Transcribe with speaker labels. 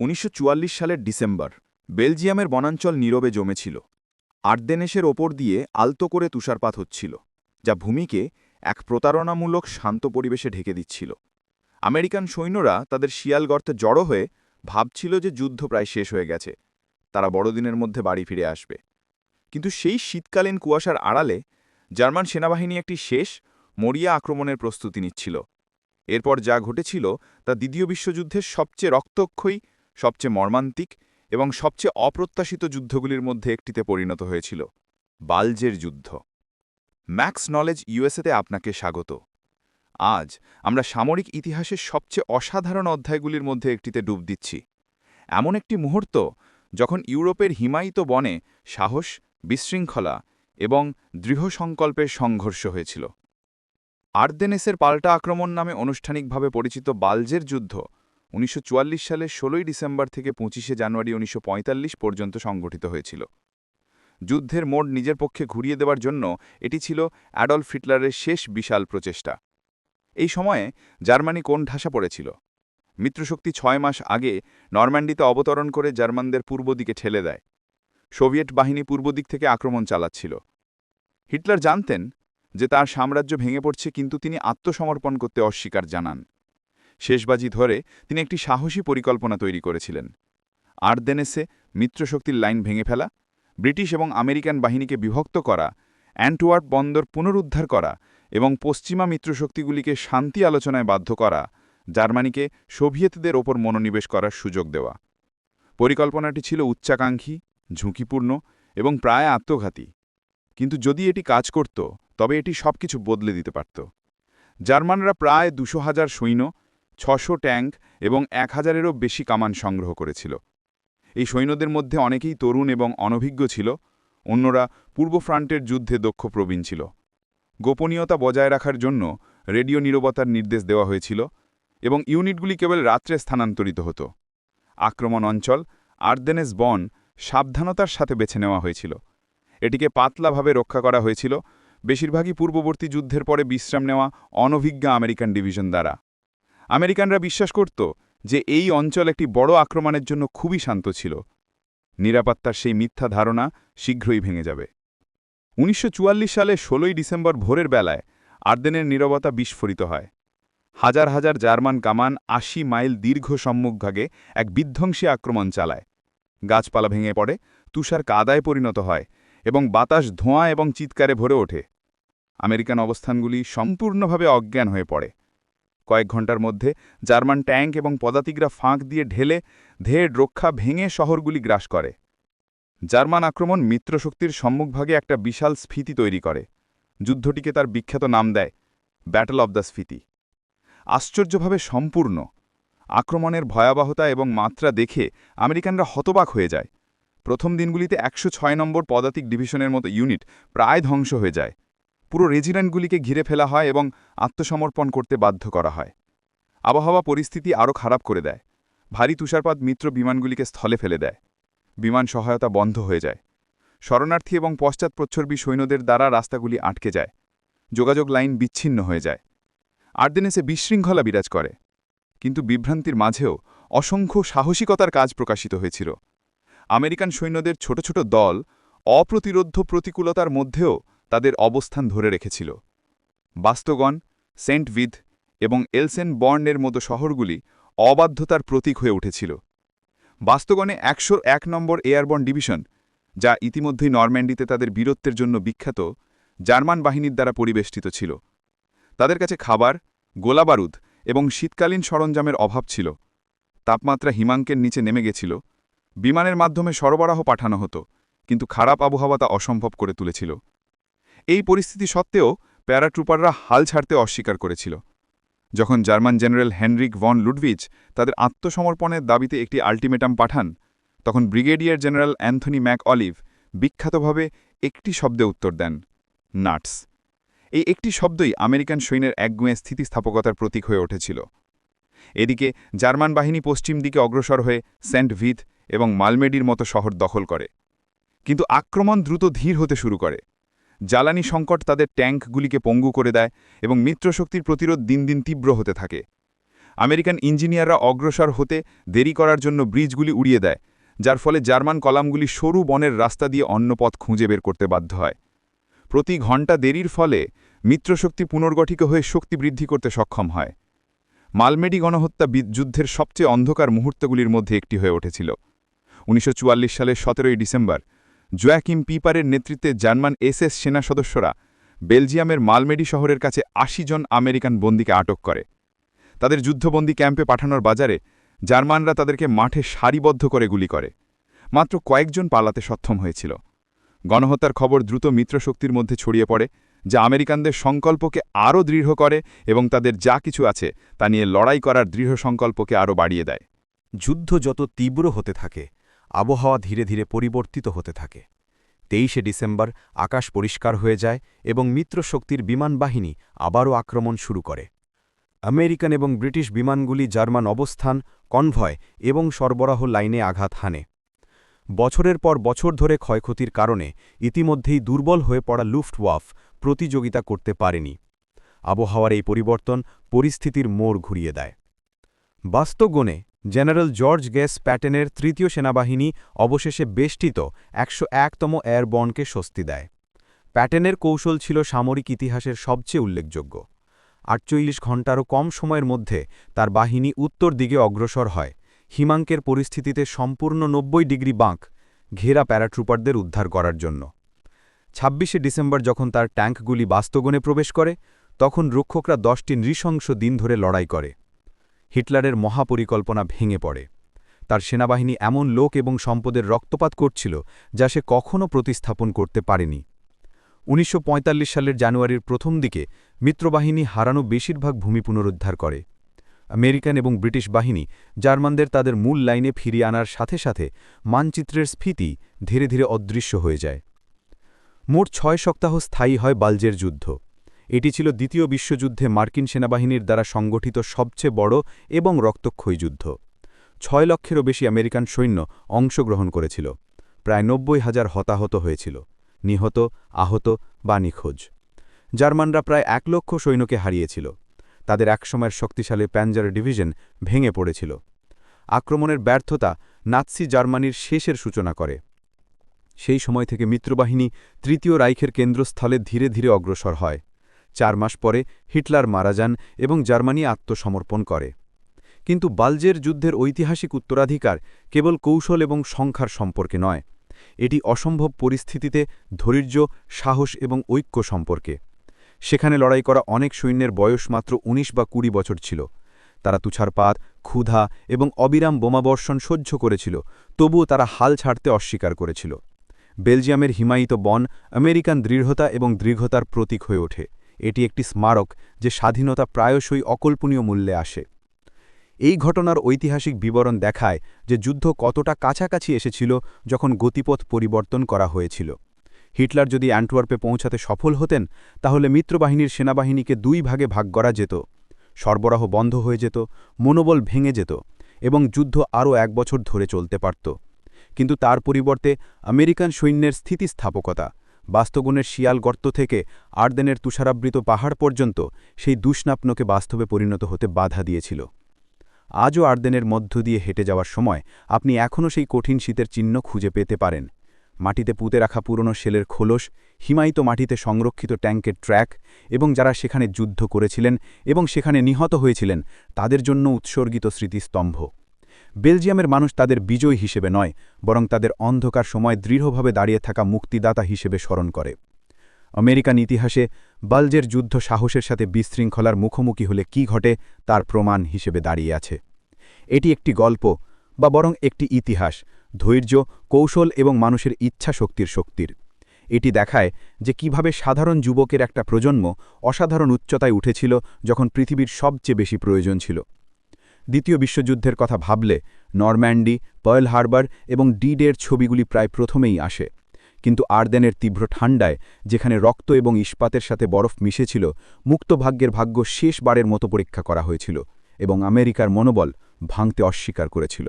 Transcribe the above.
Speaker 1: উনিশশো চুয়াল্লিশ সালের ডিসেম্বর, বেলজিয়ামের বনাঞ্চল নীরবে জমেছিল। আর্দেনেশের ওপর দিয়ে আলতো করে তুষারপাত হচ্ছিল, যা ভূমিকে এক প্রতারণামূলক শান্ত পরিবেশে ঢেকে দিচ্ছিল। আমেরিকান সৈন্যরা তাদের শিয়াল গর্তে জড়ো হয়ে ভাবছিল যে যুদ্ধ প্রায় শেষ হয়ে গেছে, তারা বড়দিনের মধ্যে বাড়ি ফিরে আসবে। কিন্তু সেই শীতকালীন কুয়াশার আড়ালে জার্মান সেনাবাহিনী একটি শেষ, মরিয়া আক্রমণের প্রস্তুতি নিচ্ছিল। এরপর যা ঘটেছিল তা দ্বিতীয় বিশ্বযুদ্ধের সবচেয়ে রক্তক্ষয়ী সবচেয়ে মর্মান্তিক এবং সবচেয়ে অপ্রত্যাশিত যুদ্ধগুলির মধ্যে একটিতে পরিণত হয়েছিল, বালজের যুদ্ধ। ম্যাক্স নলেজ ইউএসএতে আপনাকে স্বাগত। আজ আমরা সামরিক ইতিহাসের সবচেয়ে অসাধারণ অধ্যায়গুলির মধ্যে একটিতে ডুব দিচ্ছি। এমন একটি মুহূর্ত যখন ইউরোপের হিমায়িত বনে সাহস, বিশৃঙ্খলা এবং দৃঢ় সংকল্পের সংঘর্ষ হয়েছিল। আর্দেনেসের পাল্টা আক্রমণ নামে আনুষ্ঠানিকভাবে পরিচিত বালজের যুদ্ধ উনিশশো সালের ষোলোই ডিসেম্বর থেকে পঁচিশে জানুয়ারি উনিশশো পঁয়তাল্লিশ পর্যন্ত সংগঠিত হয়েছিল। যুদ্ধের মোড় নিজের পক্ষে ঘুরিয়ে দেওয়ার জন্য এটি ছিল অ্যাডলফ হিটলারের শেষ বিশাল প্রচেষ্টা। এই সময়ে জার্মানি কোন ঢাসা পড়েছিল। মিত্রশক্তি ছয় মাস আগে নরম্যান্ডিতে অবতরণ করে জার্মানদের পূর্ব দিকে ঠেলে দেয়। সোভিয়েট বাহিনী পূর্ব দিক থেকে আক্রমণ চালাচ্ছিল। হিটলার জানতেন যে তার সাম্রাজ্য ভেঙে পড়ছে, কিন্তু তিনি আত্মসমর্পণ করতে অস্বীকার জানান। শেষবাজি ধরে তিনি একটি সাহসী পরিকল্পনা তৈরি করেছিলেন। আর্দেনেসে মিত্রশক্তির লাইন ভেঙে ফেলা, ব্রিটিশ এবং আমেরিকান বাহিনীকে বিভক্ত করা, অ্যান্টওয়ার্প বন্দর পুনরুদ্ধার করা এবং পশ্চিমা মিত্রশক্তিগুলিকে শান্তি আলোচনায় বাধ্য করা, জার্মানিকে সোভিয়েতদের ওপর মনোনিবেশ করার সুযোগ দেওয়া। পরিকল্পনাটি ছিল উচ্চাকাঙ্ক্ষী, ঝুঁকিপূর্ণ এবং প্রায় আত্মঘাতী। কিন্তু যদি এটি কাজ করত, তবে এটি সবকিছু বদলে দিতে পারত। জার্মানরা প্রায় দুশো হাজার সৈন্য ছশো ট্যাঙ্ক এবং এক হাজারেরও বেশি কামান সংগ্রহ করেছিল। এই সৈন্যদের মধ্যে অনেকেই তরুণ এবং অনভিজ্ঞ ছিল, অন্যরা পূর্ব ফ্রান্টের যুদ্ধে দক্ষ প্রবীণ ছিল। গোপনীয়তা বজায় রাখার জন্য রেডিও নিরবতার নির্দেশ দেওয়া হয়েছিল এবং ইউনিটগুলি কেবল রাত্রে স্থানান্তরিত হতো। আক্রমণ অঞ্চল আর্দেনেস বন সাবধানতার সাথে বেছে নেওয়া হয়েছিল। এটিকে পাতলাভাবে রক্ষা করা হয়েছিল। বেশিরভাগই পূর্ববর্তী যুদ্ধের পরে বিশ্রাম নেওয়া অনভিজ্ঞ আমেরিকান ডিভিশন দ্বারা। আমেরিকানরা বিশ্বাস করত যে এই অঞ্চল একটি বড় আক্রমণের জন্য খুবই শান্ত ছিল। নিরাপত্তার সেই মিথ্যা ধারণা শীঘ্রই ভেঙে যাবে। উনিশশো চুয়াল্লিশ সালে ষোলোই ডিসেম্বর ভোরের বেলায় আর্দেনের নীরবতা বিস্ফোরিত হয়। হাজার হাজার জার্মান কামান আশি মাইল দীর্ঘ সম্মুখভাগে এক বিধ্বংসী আক্রমণ চালায়। গাছপালা ভেঙে পড়ে, তুষার কাদায় পরিণত হয় এবং বাতাস ধোঁয়া এবং চিৎকারে ভরে ওঠে। আমেরিকান অবস্থানগুলি সম্পূর্ণভাবে অজ্ঞান হয়ে পড়ে। কয়েক ঘণ্টার মধ্যে জার্মান ট্যাঙ্ক এবং পদাতিকরা ফাঁক দিয়ে ঢেলে ধেড় রক্ষা ভেঙে শহরগুলি গ্রাস করে। জার্মান আক্রমণ মিত্রশক্তির সম্মুখভাগে একটা বিশাল স্ফীতি তৈরি করে। যুদ্ধটিকে তার বিখ্যাত নাম দেয় ব্যাটল অব দ্য স্ফীতি আশ্চর্যভাবে সম্পূর্ণ। আক্রমণের ভয়াবহতা এবং মাত্রা দেখে আমেরিকানরা হতবাক হয়ে যায়। প্রথম দিনগুলিতে একশো ছয় নম্বর পদাতিক ডিভিশনের মতো ইউনিট প্রায় ধ্বংস হয়ে যায়। পুরো রেজিমেন্টগুলিকে ঘিরে ফেলা হয় এবং আত্মসমর্পণ করতে বাধ্য করা হয়। আবহাওয়া পরিস্থিতি আরও খারাপ করে দেয়। ভারী তুষারপাত মিত্র বিমানগুলিকে স্থলে ফেলে দেয়। বিমান সহায়তা বন্ধ হয়ে যায়। শরণার্থী এবং পশ্চাৎপ্রচ্ছর্বী সৈন্যদের দ্বারা রাস্তাগুলি আটকে যায়। যোগাযোগ লাইন বিচ্ছিন্ন হয়ে যায়। আর্দেনেসে বিশৃঙ্খলা বিরাজ করে। কিন্তু বিভ্রান্তির মাঝেও অসংখ্য সাহসিকতার কাজ প্রকাশিত হয়েছিল। আমেরিকান সৈন্যদের ছোট ছোট দল অপ্রতিরোধ্য প্রতিকূলতার মধ্যেও তাদের অবস্থান ধরে রেখেছিল। বাস্তগণ, সেন্ট ভিথ এবং এলসেন বর্নের মতো শহরগুলি অবাধ্যতার প্রতীক হয়ে উঠেছিল। বাস্তগণে একশো এক নম্বর এয়ারবর্ন ডিভিশন, যা ইতিমধ্যেই নরম্যান্ডিতে তাদের বীরত্বের জন্য বিখ্যাত, জার্মান বাহিনীর দ্বারা পরিবেষ্টিত ছিল। তাদের কাছে খাবার, গোলাবারুদ এবং শীতকালীন সরঞ্জামের অভাব ছিল। তাপমাত্রা হিমাঙ্কের নিচে নেমে গেছিল। বিমানের মাধ্যমে সরবরাহ পাঠানো হতো, কিন্তু খারাপ আবহাওয়া তা অসম্ভব করে তুলেছিল। এই পরিস্থিতি সত্ত্বেও প্যারাট্রুপাররা হাল ছাড়তে অস্বীকার করেছিল। যখন German general Heinrich von Luttwitz তাদের আত্মসমর্পণের দাবিতে একটি আল্টিমেটাম পাঠান, তখন brigadier general Anthony McAuliffe বিখ্যাতভাবে একটি শব্দে উত্তর দেন, নাটস। এই একটি শব্দই আমেরিকান সৈন্যের একগুঁয়ে স্থিতিস্থাপকতার প্রতীক হয়ে উঠেছিল। এদিকে জার্মান বাহিনী পশ্চিম দিকে অগ্রসর হয়ে সেন্ট ভিথ এবং মালমেডির মতো শহর দখল করে, কিন্তু আক্রমণ দ্রুত ধীর হতে শুরু করে। জ্বালানি সংকট তাদের ট্যাঙ্কগুলিকে পঙ্গু করে দেয় এবং মিত্রশক্তির প্রতিরোধ দিন দিন তীব্র হতে থাকে।
Speaker 2: আমেরিকান ইঞ্জিনিয়াররা অগ্রসর হতে দেরি করার জন্য ব্রিজগুলি উড়িয়ে দেয়, যার ফলে জার্মান কলামগুলি সরু বনের রাস্তা দিয়ে অন্য পথ খুঁজে বের করতে বাধ্য হয়। প্রতি ঘণ্টা দেরির ফলে মিত্রশক্তি পুনর্গঠিত হয়ে শক্তি বৃদ্ধি করতে সক্ষম হয়। মালমেডি গণহত্যা যুদ্ধের সবচেয়ে অন্ধকার মুহূর্তগুলির মধ্যে একটি হয়ে উঠেছিল। উনিশশো সালের সতেরোই ডিসেম্বর জোয়াকিম পিপারের নেতৃত্বে জার্মান এসএস সেনা সদস্যরা বেলজিয়ামের মালমেডি শহরের কাছে আশি জন আমেরিকান বন্দীকে আটক করে। তাদের যুদ্ধবন্দী ক্যাম্পে পাঠানোর বাজারে জার্মানরা তাদেরকে মাঠে সারিবদ্ধ করে গুলি করে। মাত্র কয়েকজন পালাতে সক্ষম হয়েছিল। গণহত্যার খবর দ্রুত মিত্রশক্তির মধ্যে ছড়িয়ে পড়ে, যা আমেরিকানদের সংকল্পকে আরও দৃঢ় করে এবং তাদের যা কিছু আছে তা নিয়ে লড়াই করার দৃঢ় সংকল্পকে আরও বাড়িয়ে দেয়।
Speaker 1: যুদ্ধ যত তীব্র হতে থাকে আবহাওয়া ধীরে ধীরে পরিবর্তিত হতে থাকে। তেইশে ডিসেম্বর আকাশ পরিষ্কার হয়ে যায় এবং মিত্রশক্তির বিমান বাহিনী আবারও আক্রমণ শুরু করে। আমেরিকান এবং ব্রিটিশ বিমানগুলি জার্মান অবস্থান, কনভয় এবং সরবরাহ লাইনে আঘাত হানে। বছরের পর বছর ধরে ক্ষয়ক্ষতির কারণে ইতিমধ্যেই দুর্বল হয়ে পড়া লুফটওয়াফ প্রতিযোগিতা করতে পারেনি। আবহাওয়ার এই পরিবর্তন পরিস্থিতির মোড় ঘুরিয়ে দেয়। বাস্তগণে জেনারেল জর্জ গ্যাস প্যাটেনের তৃতীয় সেনাবাহিনী অবশেষে বেষ্টিত একশো একতম এয়ারবর্নকে স্বস্তি দেয়। প্যাটেনের কৌশল ছিল সামরিক ইতিহাসের সবচেয়ে উল্লেখযোগ্য। আটচল্লিশ ঘণ্টারও কম সময়ের মধ্যে তার বাহিনী উত্তর দিকে অগ্রসর হয়। হিমাঙ্কের পরিস্থিতিতে সম্পূর্ণ নব্বই ডিগ্রি বাঁক ঘেরা প্যারাট্রুপারদের উদ্ধার করার জন্য। ছাব্বিশে ডিসেম্বর যখন তার ট্যাঙ্কগুলি বাস্তগণে প্রবেশ করে, তখন রক্ষকরা দশটি নৃশংস দিন ধরে লড়াই করে। হিটলারের মহাপরিকল্পনা ভেঙে পড়ে। তার সেনাবাহিনী এমন লোক এবং সম্পদের রক্তপাত করছিল যা সে কখনও প্রতিস্থাপন করতে পারেনি। উনিশশো পঁয়তাল্লিশ সালের জানুয়ারির প্রথম দিকে মিত্রবাহিনী হারানো বেশিরভাগ ভূমি পুনরুদ্ধার করে। আমেরিকান এবং ব্রিটিশ বাহিনী জার্মানদের তাদের মূল লাইনে ফিরিয়ে আনার সাথে সাথে মানচিত্রের স্ফীতি ধীরে ধীরে অদৃশ্য হয়ে যায়। মোট ছয় সপ্তাহ স্থায়ী হয় বালজের যুদ্ধ। এটি ছিল দ্বিতীয় বিশ্বযুদ্ধে মার্কিন সেনাবাহিনীর দ্বারা সংগঠিত সবচেয়ে বড় এবং রক্তক্ষয়ী যুদ্ধ। ছয় লক্ষেরও বেশি আমেরিকান সৈন্য অংশগ্রহণ করেছিল। প্রায় নব্বই হাজার হতাহত হয়েছিল, নিহত, আহত বা নিখোঁজ। জার্মানরা প্রায় এক লক্ষ সৈন্যকে হারিয়েছিল। তাদের একসময়ের শক্তিশালী প্যাঞ্জার ডিভিশন ভেঙে পড়েছিল। আক্রমণের ব্যর্থতা নাৎসি জার্মানির শেষের সূচনা করে। সেই সময় থেকে মিত্রবাহিনী তৃতীয় রাইখের কেন্দ্রস্থলে ধীরে ধীরে অগ্রসর হয়। চার মাস পরে হিটলার মারা যান এবং জার্মানি আত্মসমর্পণ করে। কিন্তু বালজের যুদ্ধের ঐতিহাসিক উত্তরাধিকার কেবল কৌশল এবং সংখ্যার সম্পর্কে নয়, এটি অসম্ভব পরিস্থিতিতে ধৈর্য, সাহস এবং ঐক্য সম্পর্কে। সেখানে লড়াই করা অনেক সৈন্যের বয়স মাত্র ১৯ বা কুড়ি বছর ছিল। তারা তুষারপাত, ক্ষুধা এবং অবিরাম বোমাবর্ষণ সহ্য করেছিল, তবুও তারা হাল ছাড়তে অস্বীকার করেছিল। বেলজিয়ামের হিমায়িত বন আমেরিকান দৃঢ়তা এবং দৃঢ়তার প্রতীক হয়ে ওঠে। এটি একটি স্মারক যে স্বাধীনতা প্রায়শই অকল্পনীয় মূল্যে আসে। এই ঘটনার ঐতিহাসিক বিবরণ দেখায় যে যুদ্ধ কতটা কাছাকাছি এসেছিল যখন গতিপথ পরিবর্তন করা হয়েছিল। হিটলার যদি অ্যান্টওয়ার্পে পৌঁছাতে সফল হতেন, তাহলে মিত্রবাহিনীর সেনাবাহিনীকে দুই ভাগে ভাগ করা যেত। সরবরাহ বন্ধ হয়ে যেত, মনোবল ভেঙে যেত এবং যুদ্ধ আরও এক বছর ধরে চলতে পারত। কিন্তু তার পরিবর্তে আমেরিকান সৈন্যের স্থিতিস্থাপকতা বাস্তগুণের শিয়াল গর্ত থেকে আর্দেনের তুষারাবৃত পাহাড় পর্যন্ত সেই দুষ্নাপ্নকে বাস্তবে পরিণত হতে বাধা দিয়েছিল। আজও আর্দেনের মধ্য দিয়ে হেঁটে যাওয়ার সময় আপনি এখনও সেই কঠিন শীতের চিহ্ন খুঁজে পেতে পারেন। মাটিতে পুঁতে রাখা পুরনো শেলের খোলস, হিমায়িত মাটিতে সংরক্ষিত ট্যাঙ্কের ট্র্যাক এবং যারা সেখানে যুদ্ধ করেছিলেন এবং সেখানে নিহত হয়েছিলেন, তাদের জন্য উৎসর্গিত স্মৃতিস্তম্ভ। বেলজিয়ামের মানুষ তাদের বিজয় হিসেবে নয়, বরং তাদের অন্ধকার সময় দৃঢ়ভাবে দাঁড়িয়ে থাকা মুক্তিদাতা হিসেবে স্মরণ করে। আমেরিকান ইতিহাসে বালজের যুদ্ধ সাহসের সাথে বিশৃঙ্খলার মুখোমুখি হলে কি ঘটে তার প্রমাণ হিসেবে দাঁড়িয়ে আছে। এটি একটি গল্প, বা বরং একটি ইতিহাস, ধৈর্য, কৌশল এবং মানুষের ইচ্ছা শক্তির শক্তির। এটি দেখায় যে কীভাবে সাধারণ যুবকের একটা প্রজন্ম অসাধারণ উচ্চতায় উঠেছিল যখন পৃথিবীর সবচেয়ে বেশি প্রয়োজন ছিল। দ্বিতীয় বিশ্বযুদ্ধের কথা ভাবলে নরম্যান্ডি, পার্ল হারবার এবং ডিডের ছবিগুলি প্রায় প্রথমেই আসে। কিন্তু আর্দেনের তীব্র ঠান্ডায় যেখানে রক্ত এবং ইস্পাতের সাথে বরফ মিশেছিল, মুক্তভাগ্যের ভাগ্য শেষবারের মতো পরীক্ষা করা হয়েছিল এবং আমেরিকার মনোবল ভাঙতে অস্বীকার করেছিল।